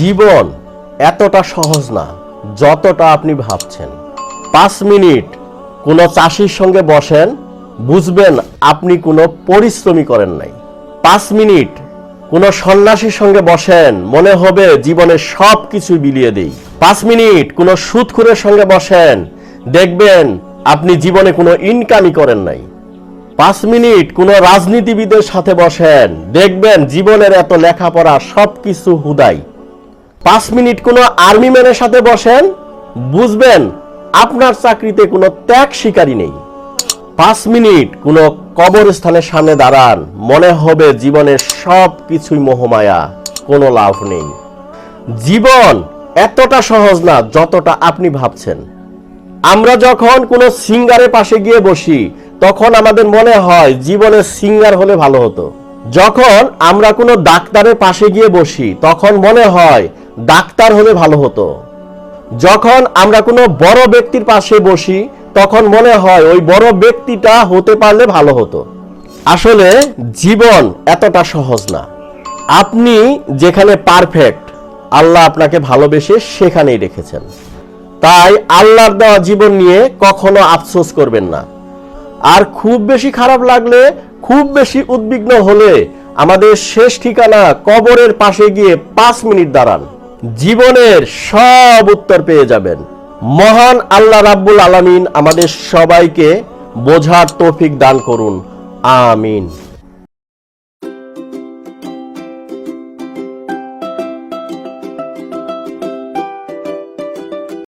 জীবন এতটা সহজ না, যতটা আপনি ভাবছেন। পাঁচ মিনিট কোনো চাষির সঙ্গে বসেন, বুঝবেন আপনি কোনো পরিশ্রমী করেন নাই। পাঁচ মিনিট কোনো সন্ন্যাসীর সঙ্গে বসেন, মনে হবে জীবনে সব কিছু বিলিয়ে দেই। পাঁচ মিনিট কোনো সুদখুরের সঙ্গে বসেন, দেখবেন আপনি জীবনে কোনো ইনকামই করেন নাই। পাঁচ মিনিট কোনো রাজনীতিবিদের সাথে বসেন, দেখবেন জীবনের এত লেখাপড়া সব কিছু হুদাই। পাঁচ মিনিট কোনো আর্মি ম্যানের সাথে বসেন, বুঝবেন আপনার চাকরিতে কোনো ত্যাগ শিকারী নেই। পাঁচ মিনিট কোনো কবরস্থানের সামনে দাঁড়ান, মনে হবে জীবনের সব কিছুই মোহমায়া, কোনো লাভ নেই। জীবন এতটা সহজ না যতটা আপনি ভাবছেন। আমরা যখন কোনো সিঙ্গারের পাশে গিয়ে বসি, তখন আমাদের মনে হয় জীবনে সিঙ্গার হলে ভালো হতো। যখন আমরা কোনো ডাক্তারের পাশে গিয়ে বসি, তখন মনে হয় ডাক্তার হলে ভালো হতো। যখন আমরা কোনো বড় ব্যক্তির পাশে বসি, তখন মনে হয় ওই বড় ব্যক্তিটা হতে পারলে ভালো হতো। আসলে জীবন এতটা সহজ না। আপনি যেখানে পারফেক্ট আল্লাহ আপনাকে ভালোবেসে সেখানেই রেখেছেন। তাই আল্লাহর দেওয়া জীবন নিয়ে কখনো আফসোস করবেন না। আর খুব বেশি খারাপ লাগলে, খুব বেশি উদ্বিগ্ন হলে আমাদের শেষ ঠিকানা কবরের পাশে গিয়ে পাঁচ মিনিট দাঁড়ান। জীবনের সব উত্তর পেয়ে যাবেন। মহান আল্লাহ রাব্বুল আলামিন আমাদের সবাইকে বোঝার তৌফিক দান করুন। আমিন।